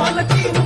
All the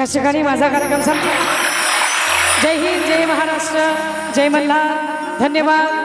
या ठिकाणी माझा कार्यक्रम संपला. जय हिंद जय महाराष्ट्र जय मल्हार. धन्यवाद.